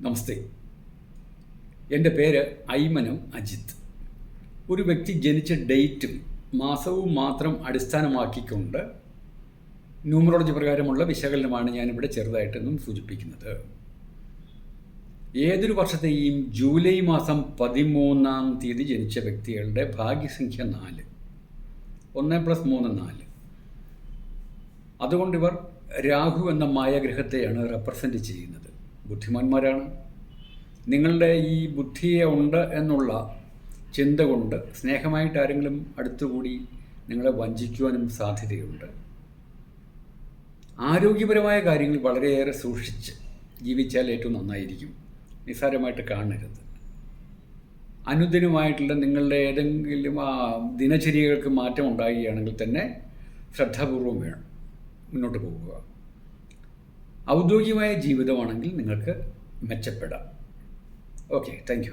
നമസ്തേ. എന്റെ പേര് ഐമനം അജിത്ത് ഒരു വ്യക്തി ജനിച്ച ഡേറ്റും മാസവും മാത്രം അടിസ്ഥാനമാക്കിക്കൊണ്ട് ന്യൂമറോളജി പ്രകാരമുള്ള വിശകലനമാണ് ഞാനിവിടെ ചെറുതായിട്ടൊന്നും സൂചിപ്പിക്കുന്നത്. ഏതൊരു വർഷത്തെയും ജൂലൈ മാസം പതിമൂന്നാം തീയതി ജനിച്ച വ്യക്തികളുടെ ഭാഗ്യസംഖ്യ നാല്. ഒന്ന് പ്ലസ് മൂന്ന് നാല്. അതുകൊണ്ട് ഇവർ രാഹു എന്ന മായാഗ്രഹത്തെയാണ് റെപ്രസെന്റ് ചെയ്യുന്നത്. ബുദ്ധിമാന്മാരാണ്. നിങ്ങളുടെ ഈ ബുദ്ധിയെ ഉണ്ട് എന്നുള്ള ചിന്ത കൊണ്ട് സ്നേഹമായിട്ട് ആരെങ്കിലും അടുത്തുകൂടി നിങ്ങളെ വഞ്ചിക്കുവാനും സാധ്യതയുണ്ട്. ആരോഗ്യപരമായ കാര്യങ്ങൾ വളരെയേറെ സൂക്ഷിച്ച് ജീവിച്ചാൽ ഏറ്റവും നന്നായിരിക്കും. നിസ്സാരമായിട്ട് കാണരുത്. അനുദിനമായിട്ടുള്ള നിങ്ങളുടെ ഏതെങ്കിലും ആ ദിനചര്യകൾക്ക് മാറ്റം ഉണ്ടാകുകയാണെങ്കിൽ തന്നെ ശ്രദ്ധാപൂർവം വേണം മുന്നോട്ട് പോകുക. ഔദ്യോഗികമായ ജീവിതമാണെങ്കിൽ നിങ്ങൾക്ക് മെച്ചപ്പെടാം. Okay thank